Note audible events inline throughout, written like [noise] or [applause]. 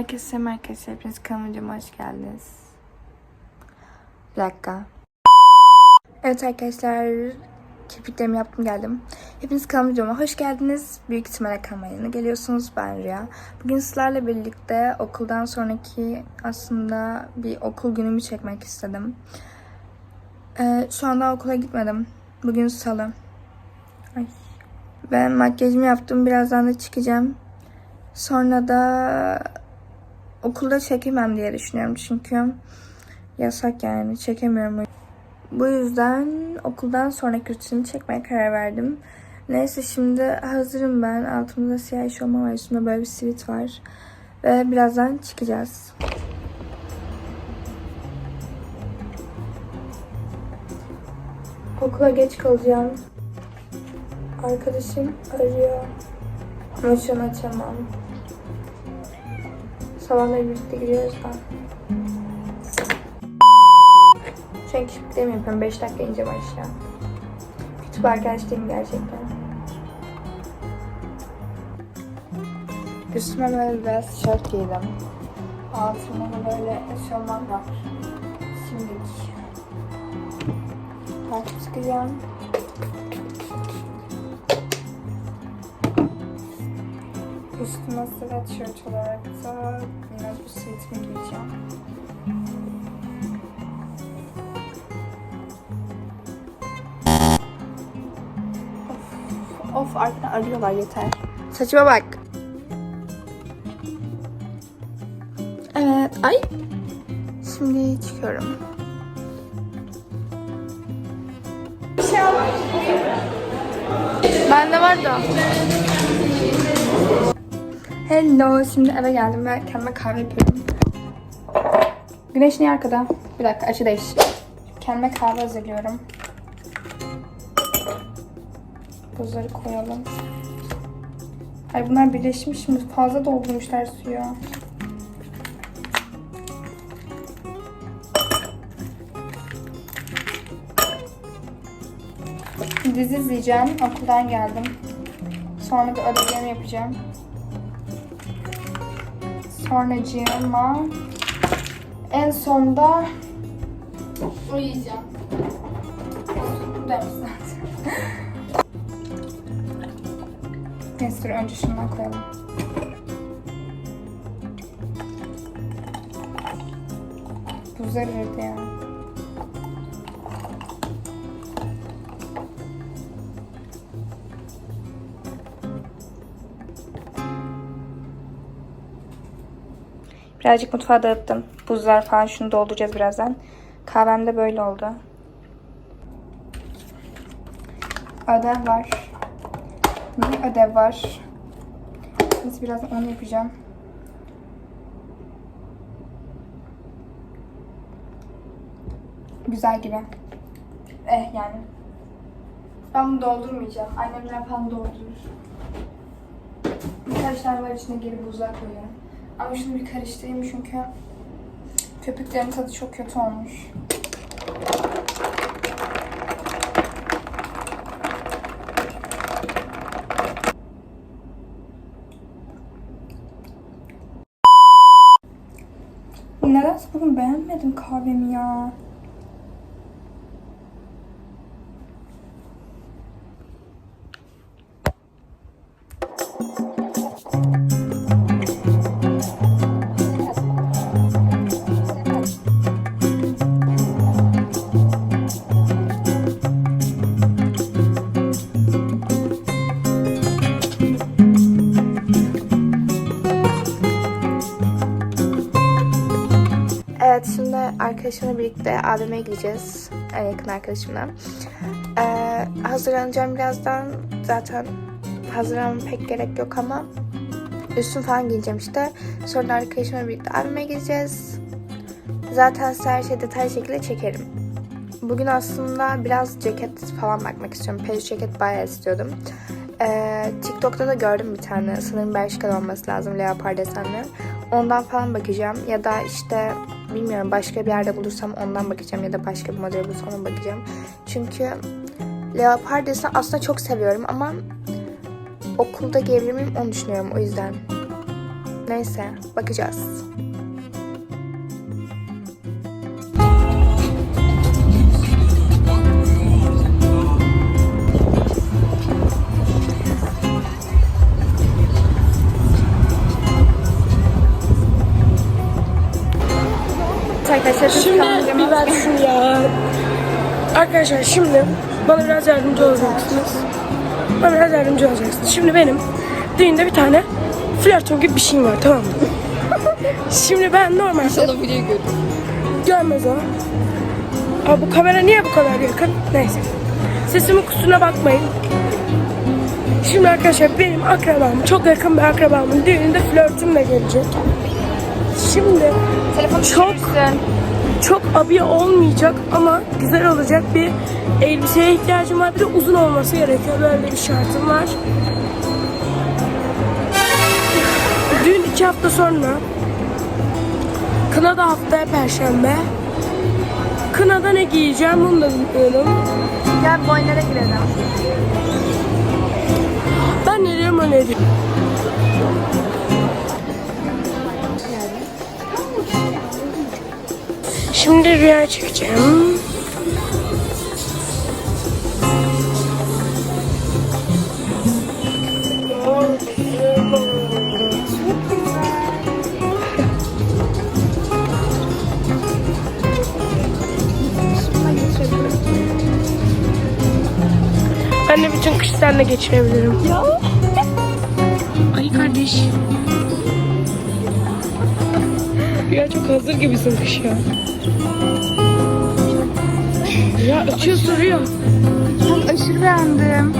Herkese selam arkadaşlar. Hepiniz kanalıma hoş geldiniz. Bir dakika. Evet arkadaşlar. Kirpiklerimi yaptım geldim. Hepiniz kanalıma hoş geldiniz. Büyük ihtimalle kanalıma geliyorsunuz. Ben Rüya. Bugün sizlerle birlikte okuldan sonraki aslında bir okul günümü çekmek istedim. Ee, şu anda okula gitmedim. Bugün salı. Ay. Ben makyajımı yaptım. Birazdan da çıkacağım. Sonra da okulda çekemem diye düşünüyorum çünkü yasak yani çekemiyorum. Bu yüzden okuldan sonraki rutinimi çekmeye karar verdim. Neyse şimdi hazırım ben. Altımda siyah eşofman var. Üstümde böyle bir sivit var. Ve birazdan çıkacağız. Okula geç kalacağım. Arkadaşım arıyor. Ama açamam. Sabahla birlikte gidiyoruz da. Şu an kirpiklerimi yapıyorum. 5 dakika ince başla. Kötü bir arkadaş değilim gerçekten. Üstüme böyle beyaz tişört giydim. Altımda da böyle eşofman var. Şimdilik. Artık çıkacağım. Üstüme sweatshirt olarak da yine bu sweatimi giyeceğim. Of, of arkadan arıyorlar yeter. Saçıma bak. Evet, ay. Şimdi çıkıyorum. Bir şey al. Bende var da. Hello, şimdi eve geldim ve kendime kahve yapıyorum. Güneş niye arkada? Bir dakika, açı değiş. Kendime kahve hazırlıyorum. Buzları koyalım. Ay bunlar birleşmiş mi? Fazla doldurmuşlar suyu. Dizi izleyeceğim. Okuldan geldim. Sonra da ödevlerimi yapacağım. Sonracığıma en sonda uyuyacağım. Buradaymış zaten. Neyse dur önce şundan koyalım. Buzlar eridi ya. Birazcık mutfağa dağıttım. Buzlar falan şunu dolduracağız birazdan. Kahvem de böyle oldu. Ödev var. Bir ödev var. Biz birazdan onu yapacağım. Güzel gibi. Eh yani. Ben bunu doldurmayacağım. Annemler falan doldurur. Birkaç tane var içine geri buzlar koyuyorum. Ama şunu bir karıştırayım çünkü köpüklerin tadı çok kötü olmuş. Nedense bugün beğenmedim kahvemi ya. Evet şimdi arkadaşımla birlikte AVM'ye gideceğiz. En yakın arkadaşımla. Ee, hazırlanacağım birazdan. Zaten hazırlanmam pek gerek yok ama üstüm falan giyeceğim işte. Sonra arkadaşımla birlikte AVM'ye gideceğiz. Zaten size her şeyi detaylı şekilde çekerim. Bugün aslında biraz ceket falan bakmak istiyorum. Peluş ceket bayağı istiyordum. Ee, TikTok'ta da gördüm bir tane. Sanırım Bershka'da olması lazım. Leopard desenli. Ondan falan bakacağım. Ya da işte bilmiyorum başka bir yerde bulursam ondan bakacağım. Ya da başka bir model bulursam ona bakacağım. Çünkü leopard desen aslında çok seviyorum ama okulda giyebilir miyim onu düşünüyorum o yüzden. Neyse bakacağız. Arkadaşlar şimdi bana biraz yardımcı olacaksınız. Bana biraz yardımcı olacaksınız. Şimdi benim düğünde bir tane flörtüm gibi bir şeyim var tamam mı? [laughs] Şimdi ben normalde... İnşallah videoyu görür. Görmez o. Aa, bu kamera niye bu kadar yakın? Neyse. Sesimin kusuruna bakmayın. Şimdi arkadaşlar benim akrabam, çok yakın bir akrabamın düğününde flörtümle gelecek. Şimdi Telefonu Çok- çok abiye olmayacak ama güzel olacak bir elbiseye ihtiyacım var. Bir de uzun olması gerekiyor. Böyle bir şartım var. Dün iki hafta sonra Kına da haftaya perşembe. Kınada ne giyeceğim bunu da bilmiyorum. Gel boynlara girelim. Ben ne diyorum öyle diyorum. Şimdi rüya çekeceğim. Ben de bütün kış seninle geçirebilirim. Ya. Ay kardeş. Ya çok hazır gibisin kış ya. Ya açıyor soruyor. Çok aşırı beğendim.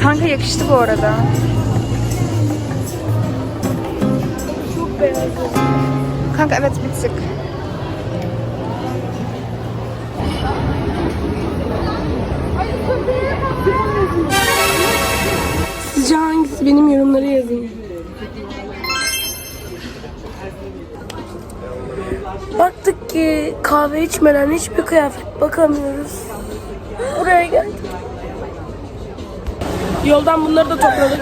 Kanka yakıştı bu arada. Çok beyaz. Kanka evet bir tık. Hangisi benim yorumlara yazın. Baktık ki kahve içmeden hiçbir kıyafet bakamıyoruz. Buraya geldik. Yoldan bunları da topladık.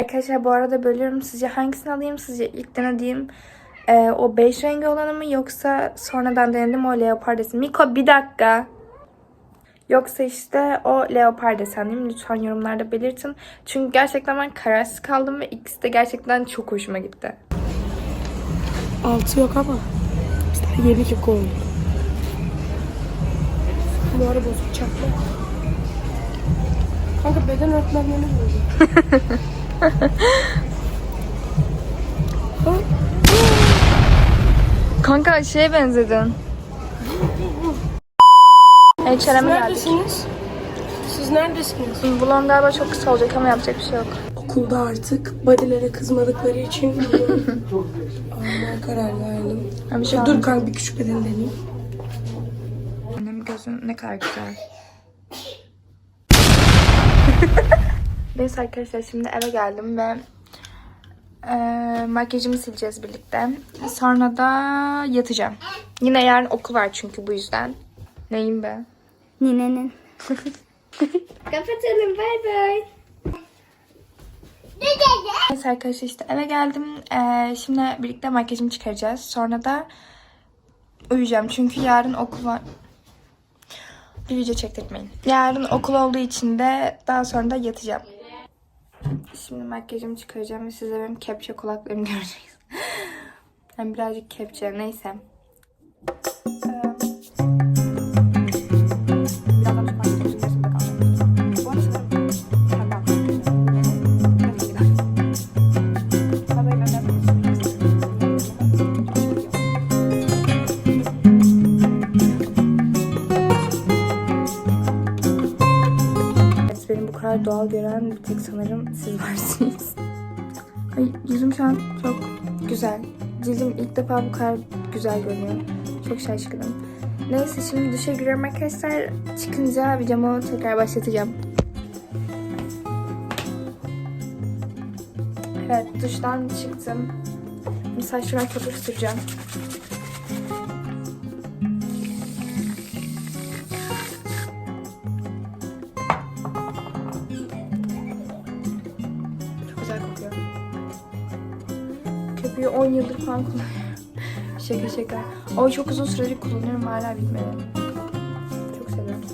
Arkadaşlar bu arada bölüyorum. Sizce hangisini alayım? Sizce ilk denediğim e, o beige rengi olanı mı yoksa sonradan denedim o leopar desen. Miko bir dakika. Yoksa işte o leopar desen değil mi? Lütfen yorumlarda belirtin. Çünkü gerçekten ben kararsız kaldım ve ikisi de gerçekten çok hoşuma gitti. Altı yok ama. Daha yeni kek oldu. Bu ara bozuk çakma. Kanka beden öğretmenleri böyle. [laughs] Kanka şeye benzedin. HRM'e Siz geldik. neredesiniz? Siz neredesiniz? Bulon galiba çok kısa olacak ama yapacak bir şey yok. Okulda artık bodylere kızmadıkları için [laughs] almaya karar verdim. Ha, bir şey Dur kanka bir küçük beden deneyeyim. Annem gözün ne kadar güzel. [laughs] Neyse arkadaşlar şimdi eve geldim ve eee makyajımı sileceğiz birlikte. Sonra da yatacağım. Yine yarın okul var çünkü bu yüzden. Neyim be? Ninenin. [laughs] Kapatalım bay bay. Neyse arkadaşlar işte eve geldim. Ee, şimdi birlikte makyajımı çıkaracağız. Sonra da uyuyacağım. Çünkü yarın okul var. Bir video çektirmeyin. Yarın okul olduğu için de daha sonra da yatacağım. Şimdi makyajımı çıkaracağım ve size benim kepçe kulaklarımı [laughs] göreceksiniz. Yani birazcık kepçe neyse. kadar doğal gören bir tek sanırım siz varsınız. Ay, yüzüm şu an çok güzel. Cildim ilk defa bu kadar güzel görünüyor. Çok şaşkınım. Neyse şimdi duşa giriyorum arkadaşlar. Çıkınca videomu tekrar başlatacağım. Evet duştan çıktım. Saçlarıma köpük süreceğim. Köpüğü 10 yıldır falan kullanıyorum. [laughs] şaka şaka. O çok uzun süredir kullanıyorum hala bitmedi. Çok seviyorum.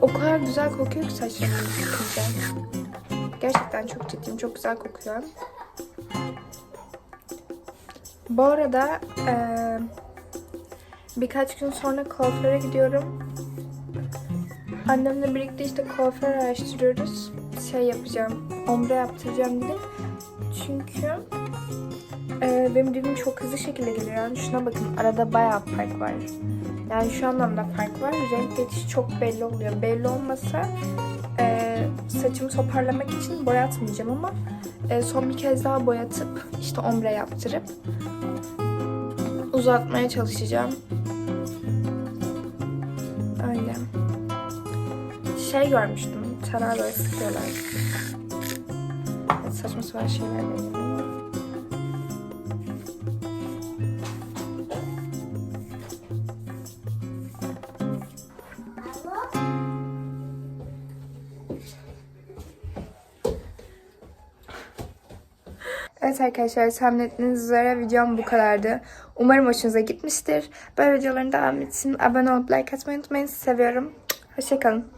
O kadar güzel kokuyor ki saçlarım. Gerçekten çok ciddiyim. Çok güzel kokuyor. Bu arada eee, birkaç gün sonra kuaföre gidiyorum. Annemle birlikte işte kuaför araştırıyoruz. Şey yapacağım. Ombre yaptıracağım dedim. Çünkü eee, benim düğümüm çok hızlı şekilde geliyor. Yani şuna bakın arada bayağı fark var. Yani şu anlamda fark var. Renk geçişi çok belli oluyor. Belli olmasa eee, saçımı toparlamak için boyatmayacağım ama eee, son bir kez daha boyatıp işte ombre yaptırıp uzatmaya çalışacağım. Şey görmüştüm. Tarar böyle sıkıyorlar. Evet, saçma sapan şeyler ama. Evet arkadaşlar tahmin ettiğiniz üzere videom bu kadardı. Umarım hoşunuza gitmiştir. Böyle videoların devam için abone olup like atmayı unutmayın. Seviyorum. Hoşçakalın.